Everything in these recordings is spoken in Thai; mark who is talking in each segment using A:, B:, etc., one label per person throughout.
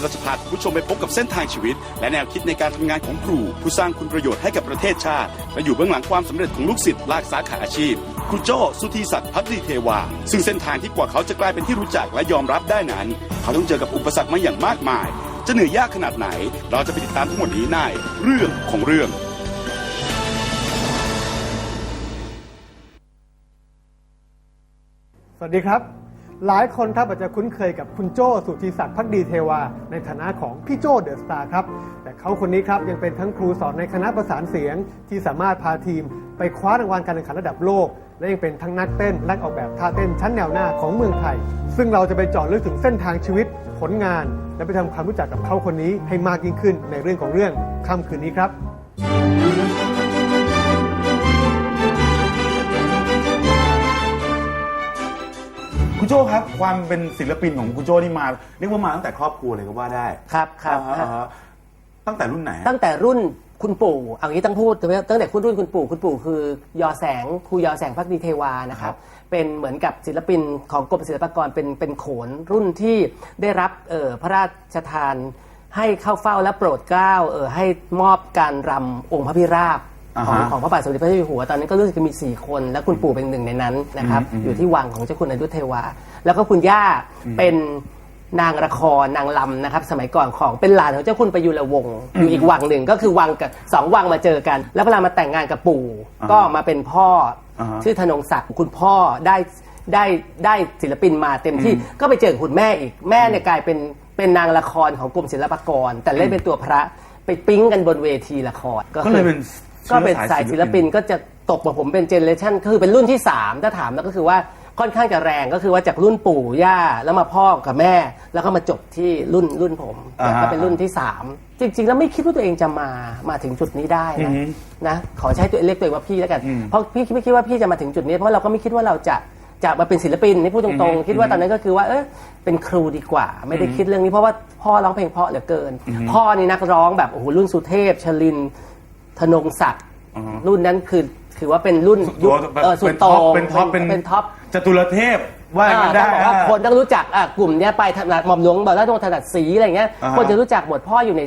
A: เราจะพาคุณผู้ชมไปพบกับเส้นทางชีวิต และแนวคิดในการทำงานของครู ผู้สร้างคุณประโยชน์ให้กับประเทศชาติ และอยู่เบื้องหลังความสำเร็จของลูกศิษย์หลากสาขาอาชีพ ครูโจ้สุธีศักดิ์พักดีเทวา ซึ่งเส้นทางที่กว่าเขาจะกลายเป็นที่รู้จักและยอมรับได้นั้น เขาต้องเจอกับอุปสรรคมาอย่างมากมาย จะเหนื่อยยากขนาดไหน เราจะไปติดตามทั้งหมดนี้ในเรื่องของเรื่อง
B: สวัสดีครับ หลายคนครับอาจจะคุ้นเคยกับคุณโจ้สุทธิศักดิ์พักดีเทวา ในฐานะของพี่โจ้เดอะสตาร์ครับ แต่เขาคนนี้ครับยังเป็นทั้งครูสอนในคณะประสานเสียง ที่สามารถพาทีม ไปคว้ารางวัลการแข่งขันระดับโลก และยังเป็นทั้งนักเต้นและออกแบบท่าเต้นชั้นแนวหน้าของเมืองไทย ซึ่งเราจะไปเจาะลึกถึงเส้นทางชีวิต ผลงาน และไปทำความรู้จักกับเขาคนนี้ให้มากยิ่งขึ้นในเรื่องของเรื่องค่ำคืนนี้ครับ
C: คุณโจ้ครับ ความเป็นศิลปินของคุณโจ้นี่มาเรียกว่ามาตั้งแต่ครอบครัวเลยก็ว่าได้
D: ครับครับ
C: อ่าฮะอ่าฮะตั้งแต่รุ่นไหน
D: ตั้งแต่รุ่นคุณปู่เอางี้ต้องพูดตั้งแต่คุณรุ่นคุณปู่คุณปู่คือยอแสงครูยอแสงพักดีเทวานะค
C: ครั
D: รับบเป็นเหมือนกับศิลปินของกรมศิลปากรเป็นเป็นโขนรุ่นที่ได้รับเอ่อพระราชทานให้เข้าเฝ้าและโปรดเกล้าเอ่อให้มอบการรำองค์พระพิราบ
C: อ่า
D: ของ
C: ฮะ
D: ของพระบาทสมเด็จพระเจ้าอยู่หัวตอนนั้นก็รู้สึกจะมี 4 คน และคุณปู่เป็นหนึ่งในนั้นนะครับ
C: อืมอืม
D: อยู่ที่วังของเจ้าคุณอนุเทวา แล้วก็คุณย่าเป็นนางละครนางลำนะครับ สมัยก่อนของเป็นหลานของเจ้าคุณประยุรวงศ์อยู่อีกวังหนึ่งก็คือวังกับสองวังมาเจอกัน แล้วเวลามาแต่งงานกับปู่
C: อ่าฮะ
D: ก็มาเป็นพ่ออา
C: ฮะ
D: ชื่อธนงศักดิ์คุณพ่อได้ได้ได้ศิลปินมาเต็มที่ก็ไปเจอกับคุณแม่อีกแม่เนี่ยกลายเป็นเป็นนางละครของกรมศิลปากร แต่เล่นเป็นตัวพระไปปิ๊งกันบนเวทีละคร
C: ก็เลยเป็น
D: ก็เป็นสายศิลปินก็จะตกมาผมเป็นเจเนเรชันคือเป็นรุ่นที่ 3 ถ้าถามแล้วก็คือว่าค่อนข้างจะแรงก็คือว่าจากรุ่นปู่ย่าแล้วมาพ่อกับแม่ แล้วก็มาจบที่รุ่นรุ่นผม
C: อ่าฮะ
D: ก็เป็นรุ่นที่ 3 จริง ๆ แล้วไม่คิดว่าตัวเองจะมามาถึงจุดนี้ได้นะ
C: อือฮึ
D: นะขอใช้ตัวเองเรียกตัวเองว่าพี่แล้วกัน
C: อืม
D: เพราะพี่ไม่คิดว่าพี่จะมาถึงจุดนี้เพราะเราก็ไม่คิดว่าเราจะจะมาเป็นศิลปินนี่พูดตรงๆ คิดว่าตอนนั้นก็คือว่าเออเป็นครูดีกว่า ไม่ได้คิดเรื่องนี้เพราะว่าพ่อร้องเพลงเพราะเหลือเกิน พ่อนี่นักร้องแบบโอ้โหรุ่นสุเทพชลิน ธนงศักดิ์
C: อือฮึ
D: รุ่นนั้นคือถือว่าเป็นรุ่นยุคเออสุดโต
C: เป็นท็อป
D: เป็นท็อป
C: จตุรเทพว่าอย่างนั้นได้
D: อ่าต้องบอกว่า
C: อ่า
D: คนต้องรู้จักอะกลุ่มเนี้ยไปถนัดหม่อมหลวงบอกว่าต้องถนัดสีอะไรเงี้ย
C: อ่าฮะ
D: คนจะรู้จักหมดพ่ออยู่ใน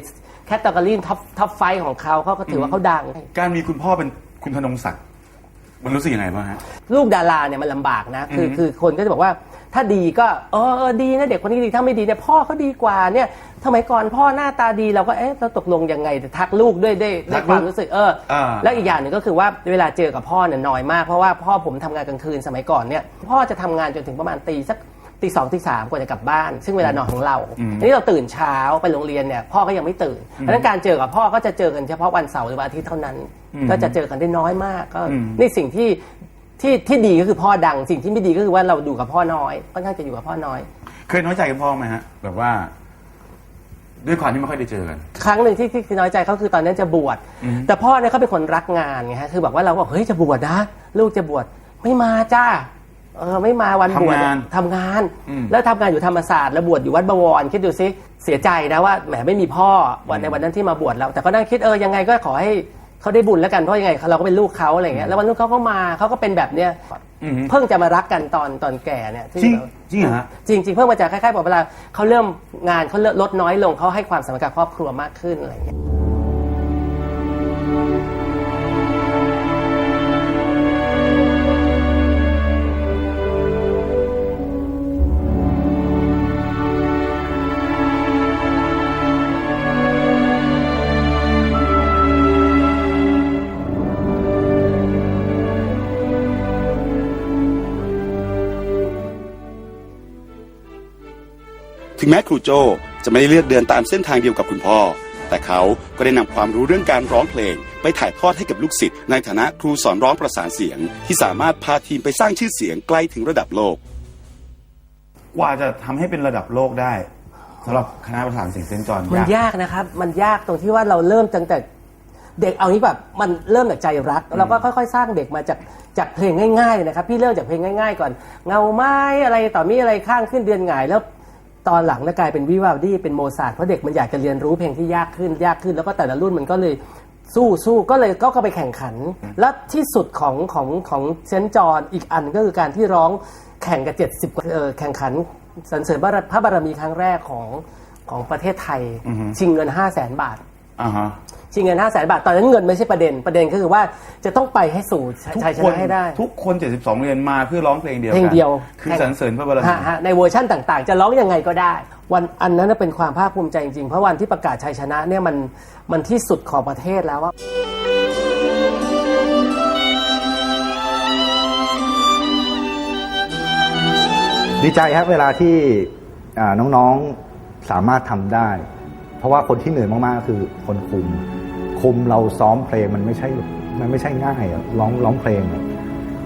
D: แคตตาล็อท็อปท็อปไฟของเขาเขาก็ถือว่าเขาดัง
C: การมีคุณพ่อเป็นคุณธนงศักดิ์มันรู้สึกยังไงบ้างฮะ
D: ลูกดาราเนี่ยมันลำบากนะคือ
C: อือฮึ
D: คือคนก็จะบอกว่า ถ้าดีก็เออเออดีนะเด็กคนนี้ดีถ้าไม่ดีเนี่ยพ่อเขาดีกว่าเนี่ยสมัยก่อนพ่อหน้าตาดีเราก็เอ๊ะเราตกลงยังไงทักลูกด้วยด้วยด้วยความรู้สึกเอออาแล้วอีกอย่างหนึ่งก็คือว่าเวลาเจอกับพ่อเนี่ยน้อยมากเพราะว่าพ่อผมทำงานกลางคืนสมัยก่อนเนี่ยพ่อจะทำงานจนถึงประมาณตีสักตีสองตีสามกว่าจะกลับบ้าน ซึ่งเวลานอนของเรา
C: อืม
D: ทีนี้เราตื่นเช้าไปโรงเรียนเนี่ยพ่อก็ยังไม่ตื่นเพราะฉะนั้นการเจอกับพ่อก็จะเจอกันเฉพาะวันเสาร์หรือวันอาทิตย์เท่านั้น ก็จะเจอกันได้น้อยมากก็
C: อืม
D: นี่สิ่งที่ ที่ที่ดีก็คือพ่อดัง สิ่งที่ไม่ดีก็คือว่าเราดูกับพ่อน้อยค่อนข้างจะอยู่กับพ่อน้อย
C: เคยน้อยใจกับพ่อไหมฮะ แบบว่า ด้วยความที่ไม่ค่อยได้เจอกัน
D: ครั้งหนึ่งที่ที่ที่น้อยใจเขาคือตอนนั้นจะบวชแต่พ่อเนี่ยเขาเป็นคนรักงานไงฮะคือบอกว่าเราบอกเฮ้ยจะบวชนะลูกจะบวชไม่มาจ้าเออไม่มาวันบวช
C: ทำงาน
D: ทำงาน
C: อืม
D: แล้วทำงานอยู่ธรรมศาสตร์แล้วบวชอยู่วัดบวรคิดดูซิเสียใจนะว่าแหมไม่มีพ่อวันในวันนั้นที่มาบวชเราแต่ก็นั่งคิดเออยังไงก็ขอให้ เขาได้บุญแล้วกันเพราะยังไงเราก็เป็นลูกเขาอะไรเงี้ยแล้ววันนู้นเขาก็มาเขาก็เป็นแบบเนี้ย
C: อือฮึ
D: เพิ่งจะมารักกันตอนตอนแก่เนี่ย
C: จริง
D: แบบ
C: จริงเหรอฮะ
D: จริงจริงๆเพิ่งมาจากคล้ายๆบอกเวลาเขาเริ่มงานเขาเริ่มลดน้อยลงเขาให้ความสำคัญกับครอบครัวมากขึ้นอะไรอย่างเงี้ย
A: แม้ครูโจจะไม่ได้เลือกเดินตามเส้นทางเดียวกับคุณพ่อ แต่เขาก็ได้นำความรู้เรื่องการร้องเพลง ไปถ่ายทอดให้กับลูกศิษย์ในฐานะครูสอนร้องประสานเสียง ที่สามารถพาทีมไปสร้างชื่อเสียงไกลถึงระดับโลก
C: กว่าจะทำให้เป็นระดับโลกได้สำหรับคณะประสานเสียงเซนต์จอห์น
D: มัน
C: ยาก
D: ยากนะครับ มันยากตรงที่ว่าเราเริ่มตั้งแต่เด็กเอางี้แบบมันเริ่มจากใจรัก แล้วเราก็ค่อยๆ สร้างเด็กมาจากจากเพลงง่ายๆนะครับ พี่เริ่มจากเพลงง่าย ๆ ก่อน เงาไม้อะไรต่อมีอะไรข้างขึ้นเดือนหงายแล้ว ตอนหลังนะกลายเป็นวิวาลดี้เป็นโมซาร์ทเพราะเด็กมันอยากจะเรียนรู้เพลงที่ยากขึ้นยากขึ้น แล้วก็แต่ละรุ่นมันก็เลยสู้สู้ก็เลยก็ก็ไปแข่งขัน และที่สุดของของของเซนต์จอห์นอีกอันก็คือการที่ร้องแข่งกับ 70กว่าเอ่อแข่งขันสรรเสริญพระบารมีครั้งแรกของของประเทศไทย
C: อือฮึ
D: ชิงเงิน 5 0 0แสนบาท
C: อ่าฮะ
D: ชิงเงิน 5 0 0แสนบาท ตอนนั้นเงินไม่ใช่ประเด็นประเด็นก็คือว่าจะต้องไปให้สู่
C: ทุก
D: ชัยช
C: คน
D: นะให้ได้
C: ทุกคน 72 เรียนมาเพื่อร้องเพลงเดียว
D: เพล
C: กั
D: งเดียว
C: คือสรรเสริญพระบารมี
D: ฮะฮะในเวอร์ชั่นต่างๆ จะร้องยังไงก็ได้ วันอันนั้นนะเป็นความภาคภูมิใจจริงๆ เพราะวันที่ประกาศชัยชนะเนี่ยมันมันที่สุดของประเทศแล้วว่า
E: ดีใจครับเวลาที่อ่าน้องๆสามารถทำได้ เพราะว่าคนที่เหนื่อยมากๆคือคนคุม คุมเราซ้อมเพลงมันไม่ใช่มันไม่ใช่ง่ายอะร้องร้องเพลงอะ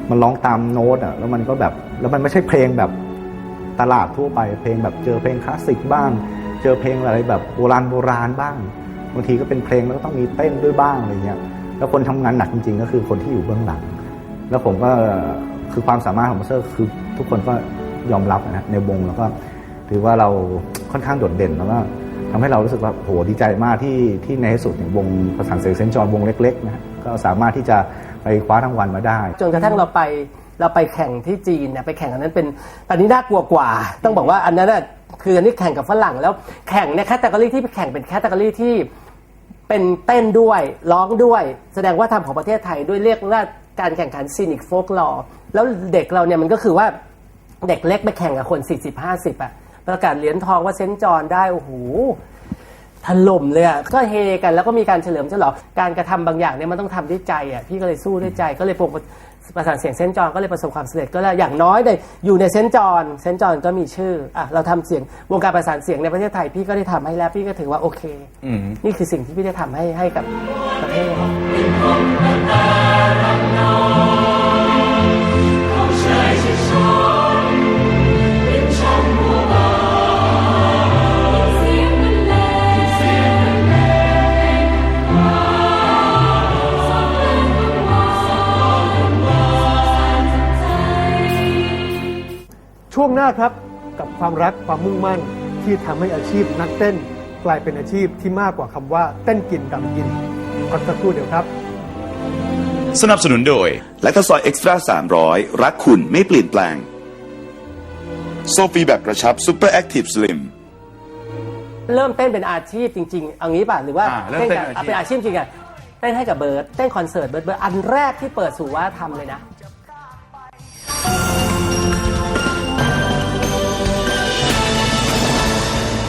E: มันร้องตามโน้ตอะแล้วมันก็แบบแล้วมันไม่ใช่เพลงแบบตลาดทั่วไป เพลงแบบเจอเพลงคลาสสิกบ้าง เจอเพลงอะไรแบบโบราณโบราณบ้างบางทีก็เป็นเพลงแล้วก็ต้องมีเต้นด้วยบ้างอะไรเงี้ยแล้วคนทำงานหนักจริง ๆ ก็คือคนที่อยู่เบื้องหลัง แล้วผมก็คือความสามารถของมาสเตอร์คือทุกคนก็ยอมรับนะในวงแล้วก็ถือว่าเราค่อนข้างโดดเด่นแล้วก็ ทำให้เรารู้สึกว่าโหดีใจมากที่ที่ในที่สุดวงประสานเสียงเซนจอนวงเล็กๆนะก็สามารถที่จะไปคว้ารางวัลมาได้
D: จนกระทั่งเราไปเราไปแข่งที่จีนเนี่ยไปแข่งอันนั้นเป็นตอนนี้น่ากลัวกว่า ต้องบอกว่าอันนั้นน่ะคืออันนี้แข่งกับฝรั่งแล้วแข่งในแคตตาล็อที่ไปแข่งเป็นแคตตาล็อที่เป็นเต้นด้วยร้องด้วย แสดงว่าทำของประเทศไทยด้วยเรียกว่าการแข่งขันซีนิกโฟกลอแล้วเด็กเราเนี่ยมันก็คือว่าเด็กเล็กไปแข่งกับคน 40 50อะ ประกาศเหรียญทองว่าเซนต์จอห์นได้โอ้โหถล่มเลยอะก็เฮกันแล้วก็มีการเฉลิมฉลองการกระทำบางอย่างเนี่ยมันต้องทำด้วยใจอะพี่ก็เลยสู้ด้วยใจก็เลยปกประสานเสียงเซนต์จอห์นก็เลยประสบความสำเร็จก็เลยอย่างน้อยเลยอยู่ในเซนต์จอห์นเซนต์จอห์นก็มีชื่ออะเราทำเสียงวงการประสานเสียงในประเทศไทยพี่ก็ได้ทำให้แล้วพี่ก็ถือว่าโอเค
C: อืม
D: นี่คือสิ่งที่พี่ได้ทำให้ให้กับประเทศ
B: น้าครับกับความรักความมุ่งมั่นที่ทำให้อาชีพนักเต้น กลายเป็นอาชีพที่มากกว่าคำว่าเต้นกินดำกินพักสักครู่เดียวครับ
A: สนับสนุนโดยและตะซอยเอ็กซ์ตร้า300 รักคุณไม่เปลี่ยนแปลง โซฟีแบบกระชับซูเปอร์แอคทีฟสลิม
D: เริ่มเต้นเป็นอาชีพจริงๆ เอางี้ป่ะ หรือว่า
C: อ่าเริ่มเต้นเป็นอาชีพ
D: เป็นอาชีพจริงอะเต้นให้กับเบิร์ดเต้นคอนเสิร์ตเบิร์ดเบิร์ดอันแรกที่เปิดสู่ว่าทำเลยนะ